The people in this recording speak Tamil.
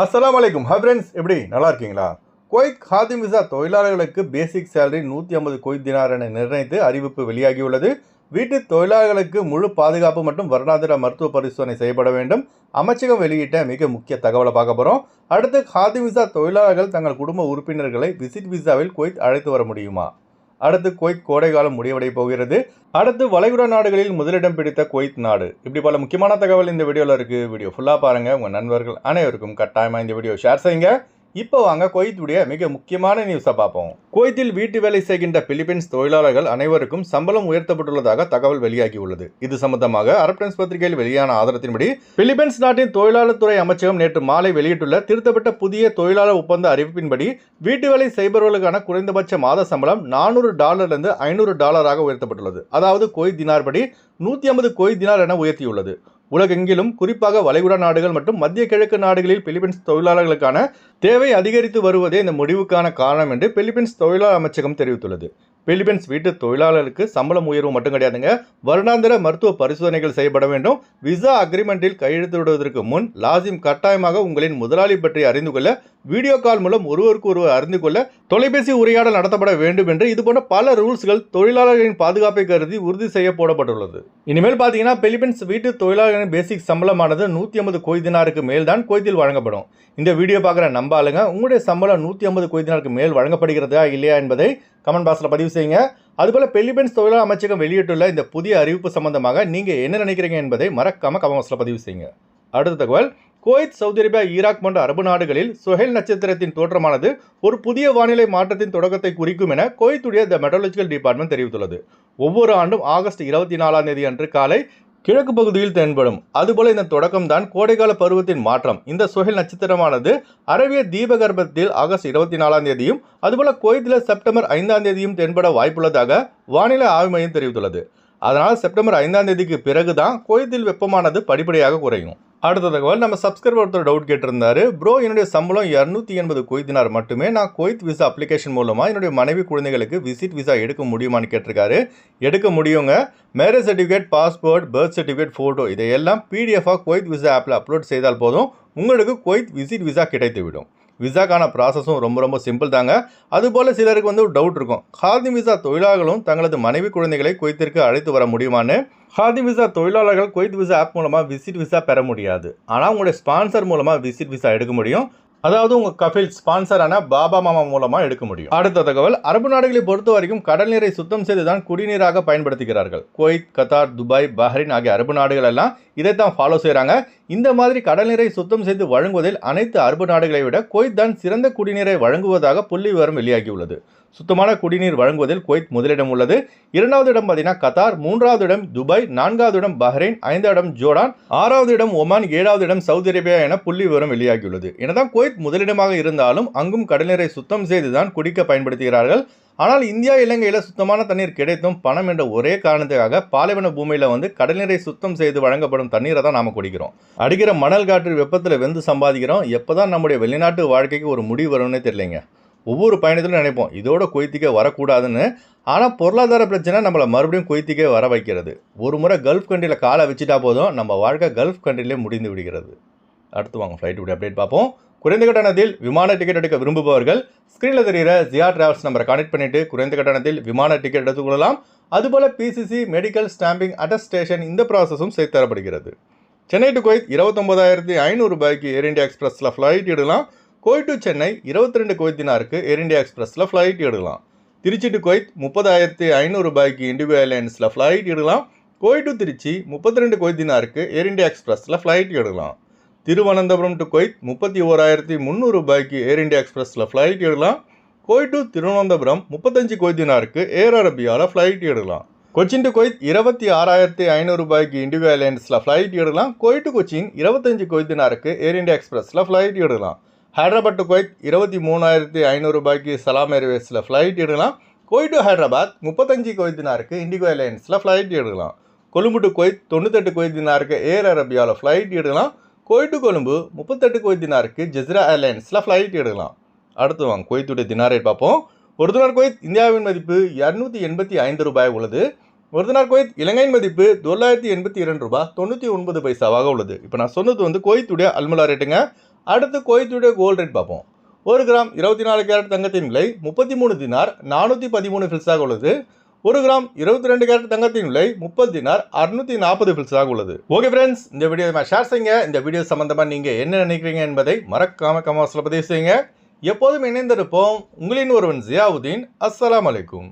அஸ்லாம் வலைக்கும் ஹை ஃப்ரெண்ட்ஸ் எப்படி? நல்லா இருக்கீங்களா? குவைத் ஹாதிம் விசா தொழிலாளர்களுக்கு பேசிக் சேலரி நூற்றி ஐம்பது குவைத் தினார் என நிர்ணயித்து அறிவிப்பு வெளியாகியுள்ளது. வீட்டு தொழிலாளர்களுக்கு முழு பாதுகாப்பு மற்றும் வருடாந்திர மருத்துவ பரிசோதனை செய்யப்பட வேண்டும். அமைச்சகம் வெளியிட்ட மிக முக்கிய தகவலை பார்க்க போகிறோம் அடுத்து ஹாதிம் விசா தொழிலாளர்கள் தங்கள் குடும்ப உறுப்பினர்களை விசிட் விசாவில் குவைத் அழைத்து வர முடியுமா? அடுத்து குவைத் கோடைக்காலம் முடிவடை போகிறது. அடுத்து வளைகுடா நாடுகளில் முதலிடம் பிடித்த குவைத் நாடு. இப்படி பல முக்கியமான தகவல் இந்த வீடியோவில் இருக்குது வீடியோ ஃபுல்லாக பாருங்கள் உங்கள் நண்பர்கள் அனைவருக்கும் கட்டாயமாக இந்த வீடியோ ஷேர் செய்யுங்க. இப்போ வாங்க குவைத்துடைய மிக முக்கியமான நியூஸை பார்ப்போம். குவைத்தில் வீட்டு வேலை செய்கின்ற பிலிப்பைன்ஸ் தொழிலாளர்கள் அனைவருக்கும் சம்பளம் உயர்த்தப்பட்டுள்ளதாக தகவல் வெளியாகியுள்ளது. இது சம்பந்தமாக அரப் டைம்ஸ் பத்திரிகையில் வெளியான ஆதாரத்தின்படி பிலிப்பைன்ஸ் நாட்டின் தொழிலாளர் துறை அமைச்சகம் நேற்று மாலை வெளியிட்டுள்ள திருத்தப்பட்ட புதிய தொழிலாளர் ஒப்பந்த அறிவிப்பின்படி வீட்டு வேலை செய்பவர்களுக்கான குறைந்தபட்ச மாத சம்பளம் நானூறு டாலர்லேருந்து ஐநூறு டாலராக உயர்த்தப்பட்டுள்ளது. அதாவது கொய் தினார் படி நூற்றி ஐம்பது கொய் தினார் என உயர்த்தியுள்ளது. உலகெங்கிலும் குறிப்பாக வளைகுடா நாடுகள் மற்றும் மத்திய கிழக்கு நாடுகளில் பிலிப்பைன்ஸ் தொழிலாளர்களுக்கான தேவை அதிகரித்து வருவதே இந்த முடிவுக்கான காரணம் என்று பிலிப்பைன்ஸ் தொழிலாளர் அமைச்சகம் தெரிவித்துள்ளது. பிலிப்பைன்ஸ் வீட்டு தொழிலாளருக்கு சம்பளம் உயர்வு மட்டும் கிடையாதுங்க. வருடாந்திர மருத்துவ பரிசோதனைகள் செய்யப்பட வேண்டும். விசா அக்ரிமெண்டில் கையெழுத்திடுவதற்கு முன் லாசிம் கட்டாயமாக உங்களின் முதலாளி பற்றி அறிந்து கொள்ள வீடியோ கால் மூலம் ஒருவருக்கு ஒருவர் அறிந்து கொள்ள தொலைபேசி உரையாடல் நடத்தப்பட வேண்டும் என்று இது போன்ற பல ரூல்ஸ்கள் தொழிலாளர்களின் பாதுகாப்பை கருதி உறுதி செய்ய போடப்பட்டுள்ளது. இனிமேல் பார்த்தீங்கன்னா பிலிப்பைன்ஸ் வீட்டு தொழிலாளர்களின் பேசிக் சம்பளமானது நூற்றி ஐம்பது கொய்தினாருக்கு மேல் தான் கொய்தில் வழங்கப்படும். இந்த வீடியோ பார்க்குற நம்ப ஆளுங்க உங்களுடைய சம்பளம் நூற்றி ஐம்பது கொய்தினாருக்கு மேல் வழங்கப்படுகிறதா இல்லையா என்பதை கமெண்ட் பாக்ஸில் பதிவு செய்யுங்க. அதுபோல் பிலிப்பைன்ஸ் தொழிலாளர் அமைச்சகம் வெளியிட்டுள்ள இந்த புதிய அறிவிப்பு சம்பந்தமாக நீங்கள் என்ன நினைக்கிறீங்க என்பதை மறக்காமல் கமெண்ட் பாக்ஸில் பதிவு செய்யுங்க. அடுத்த தகவல் குவைத் சவுதி அரேபியா ஈராக் போன்ற அரபு நாடுகளில் சுஹேல் நட்சத்திரத்தின் தோற்றமானது ஒரு புதிய வானிலை மாற்றத்தின் தொடக்கத்தை குறிக்கும் என குவைத்துடைய த மெட்ரலஜிக்கல் டிபார்ட்மெண்ட் தெரிவித்துள்ளது. ஒவ்வொரு ஆண்டும் ஆகஸ்ட் இருபத்தி நாலாம் தேதி அன்று காலை கிழக்கு பகுதியில் தென்படும். அதுபோல இந்த தொடக்கம் தான் கோடைக்கால பருவத்தின் மாற்றம். இந்த சுஹேல் நட்சத்திரமானது அரேபிய தீபகற்பத்தில் ஆகஸ்ட் இருபத்தி நாலாம் தேதியும் அதுபோல குவைத்தில் செப்டம்பர் ஐந்தாம் தேதியும் தென்பட வாய்ப்புள்ளதாக வானிலை ஆய்வு மையம் தெரிவித்துள்ளது. அதனால் செப்டம்பர் ஐந்தாம் தேதிக்கு பிறகு தான் கோயத்தில் வெப்பமானது படிப்படியாக குறையும். அடுத்த தகவல் நம்ம சப்ஸ்கிரைபர் ஒருத்தர் டவுட் கேட்டிருந்தாரு. ப்ரோ என்னுடைய சம்பளம் இரநூத்தி எண்பது கொய்தினார் மட்டுமே. நான் குவைத் விசா அப்ளிகேஷன் மூலமாக என்னுடைய மனைவி குழந்தைகளுக்கு விசிட் விசா எடுக்க முடியுமான்னு கேட்டிருக்காரு. எடுக்க முடியுங்க. Marriage certificate passport birth certificate photo இதையெல்லாம் பிடிஎஃபாக குவைத் விசா ஆப்பில் அப்லோட் செய்தால் போதும். உங்களுக்கு குவைத் விசிட் விசா கிடைத்துவிடும். விசாக்கான ப்ராசஸும் ரொம்ப ரொம்ப சிம்பிள் தாங்க. அதுபோல் சிலருக்கு வந்து ஒரு டவுட் இருக்கும். ஹாதி விசா தொழிலாளர்களும் தங்களது மனைவி குழந்தைகளை குவைத்திற்கு அழைத்து வர முடியுமான்னு? ஹாதி விசா தொழிலாளர்கள் குவைத் விசா ஆப் மூலமாக விசிட் விசா பெற முடியாது. ஆனால் உங்களுடைய ஸ்பான்சர் மூலமாக விசிட் விசா எடுக்க முடியும். அதாவது உங்கள் கஃபில் ஸ்பான்சரான பாபா மாமா மூலமாக எடுக்க முடியும். அடுத்த தகவல் அரபு நாடுகளை பொறுத்த வரைக்கும் கடல் நீரை சுத்தம் செய்து தான் குடிநீராக பயன்படுத்துகிறார்கள். குவைத் கத்தார் துபாய் பஹ்ரைன் ஆகிய அரபு நாடுகள் எல்லாம் இதைத்தான் ஃபாலோ செய்கிறாங்க இந்த மாதிரி கடல் நீரை சுத்தம் செய்து வழங்குவதில் அனைத்து அரபு நாடுகளை விட குவைத் தான் சிறந்த குடிநீரை வழங்குவதாக புள்ளி விவரம் வெளியாகியுள்ளது. சுத்தமான குடிநீர் வழங்குவதில் குவைத் முதலிடம் உள்ளது. இரண்டாவது இடம் பார்த்தீங்கன்னா கத்தார் மூன்றாவது இடம் துபாய் நான்காவது இடம் பஹ்ரைன் ஐந்தாவது இடம் ஜோர்டான் ஆறாவது இடம் ஒமான் ஏழாவது இடம் சவுதி அரேபியா என புள்ளி விவரம் வெளியாகியுள்ளது. எனதான் குவைத் முதலிடமாக இருந்தாலும் அங்கும் கடல்நீரை சுத்தம் செய்துதான் குடிக்க பயன்படுத்துகிறார்கள். ஆனால் இந்தியா இலங்கையில் சுத்தமான தண்ணீர் கிடைத்தும் பணம் என்ற ஒரே காரணத்துக்காக பாலைவன பூமியில் வந்து கடல்நீரை சுத்தம் செய்து வழங்கப்படும் தண்ணீரை தான் நாம் குடிக்கிறோம். அடிக்கிற மணல் காற்று வெப்பத்தில் வெந்து சம்பாதிக்கிறோம். எப்போ தான் நம்முடைய வெளிநாட்டு வாழ்க்கைக்கு ஒரு முடிவு வரும்னே தெரியலைங்க. ஒவ்வொரு பயணத்திலும் நினைப்போம் இதோட கொய்த்திக்கே வரக்கூடாதுன்னு. ஆனால் பொருளாதார பிரச்சனை நம்மளை மறுபடியும் கொய்த்திக்கே வர வைக்கிறது. ஒரு முறை கல்ஃப் கண்ட்ரியில் காலை வச்சுட்டா போதும் நம்ம வாழ்க்கை கல்ஃப் கண்ட்ரிலே முடிந்து விடுகிறது. அடுத்து வாங்க ஃப்ளைட் இப்படி அப்டேட் பார்ப்போம். குறைந்த கட்டணத்தில் விமான டிக்கெட் எடுக்க விரும்புபவர்கள் ஸ்க்ரீனில் தெரிகிற ஜியா டிராவல்ஸ் நம்பரை கனெக்ட் பண்ணிவிட்டு குறைந்த கட்டணத்தில் விமான டிக்கெட் எடுத்துக்கொள்ளலாம் அதுபோல் பிசிசி மெடிக்கல் ஸ்டாம்பிங் அட்டஸ்டேஷன் இந்த ப்ராசஸும் சேர்த்து தரப்படுகிறது. சென்னை டு குவைத் இருபத்தொம்பதாயிரத்தி ஐநூறு ரூபாய்க்கு ஏர் இண்டியா எக்ஸ்பிரஸில் ஃப்ளைட் எடுக்கலாம். கோய் டு சென்னை இருபத்தி ரெண்டு கொய்தினாருக்கு ஏர் இண்டியா எக்ஸ்பிரஸில் ஃப்ளைட் எடுக்கலாம். திருச்சி டு குவைத் முப்பதாயிரத்தி ஐநூறு ரூபாய்க்கு இண்டிகோ ஏர்லைன்ஸில் ஃப்ளைட் எடுக்கலாம். கோய் டு திருச்சி முப்பத்தி ரெண்டு கொய்தினாருக்கு ஏர் இண்டியா எக்ஸ்பிரஸில் ஃப்ளைட் எடுக்கலாம். திருவனந்தபுரம் டு கொய்த் முப்பத்தி ஓராயிரத்தி முந்நூறு ரூபாய்க்கு ஏர் இந்தியா எக்ஸ்பிரஸில் ஃப்ளைட் எடுக்கலாம். கோய் டு திருவனந்தபுரம் முப்பத்தஞ்சு கொய்தினாருக்கு ஏர் அரபியாவில் ஃப்ளைட் எடுக்கலாம். கொச்சின் டு கொய்த் இருபத்தி ஆறாயிரத்தி ஐநூறு ரூபாய்க்கு இண்டிகோ ஏர்லைன்ஸில் ஃப்ளைட் எடுக்கலாம். கோய் டு கொச்சின் இருபத்தஞ்சு கொய்தினாருக்கு ஏர் இந்தியா எக்ஸ்பிரஸில் ஃப்ளைட் எடுக்கலாம். ஹைதராபாத் டு கொய்த் இருபத்தி மூணாயிரத்தி ஐநூறு ரூபாய்க்கு சலாம் ஏர்வேஸில் ஃப்ளைட் எடுக்கலாம். கோய் டு ஹைதராபாத் முப்பத்தஞ்சு கொய்தினாருக்கு இண்டிகோ ஏர்லைன்ஸில் ஃப்ளைட் எடுக்கலாம். கொழும்பு டு கொய்த் தொண்ணூத்தெட்டு கொய்தினாருக்கு ஏர் அரபியாவில் ஃப்ளைட் எடுக்கலாம். கோயிட்டு கொழும்பு முப்பத்தெட்டு கொய்தினாருக்கு ஜெஸ்ரா ஏர்லைன்ஸில் ஃப்ளைட் எடுக்கலாம். அடுத்து வாங்க கோயத்துடைய தினார் ரேட் பார்ப்போம். ஒரு தினார் கோயத் இந்தியாவின் மதிப்பு இரநூத்தி எண்பத்தி ஐந்து ரூபாய் உள்ளது. ஒரு தினார் கோயத் இலங்கையின் மதிப்பு தொள்ளாயிரத்தி எண்பத்தி இரண்டு ரூபாய் தொண்ணூற்றி ஒன்பது பைசாவாக உள்ளது. இப்போ நான் சொன்னது வந்து கோயத்துடைய அல்முலா ரேட்டுங்க. அடுத்து கோயத்துடைய கோல்ட் ரேட் பார்ப்போம். ஒரு கிராம் இருபத்தி நாலு கேரட் தங்கத்தின் விலை முப்பத்தி மூணு தினார் நானூற்றி பதிமூணு ஃபில்ஸாக உள்ளது. ஒரு கிராம் இருபத்தி ரெண்டு கேரட் தங்கத்தின் விலை முப்பது தினார் அறுநூத்தி நாற்பது ஃபில்ஸாக உள்ளது. ஓகே ஃப்ரெண்ட்ஸ் இந்த வீடியோ ஷேர் செய்யுங்க. இந்த வீடியோ சம்பந்தமாக நீங்கள் என்ன நினைக்கிறீங்க என்பதை மறக்காம கமாஸில் பதிவு செய்யுங்க. எப்போதும் இணைந்திருப்போம். உங்களின் ஒருவன் ஜியாவுதீன். அஸ்ஸலாம் அலைக்கும்.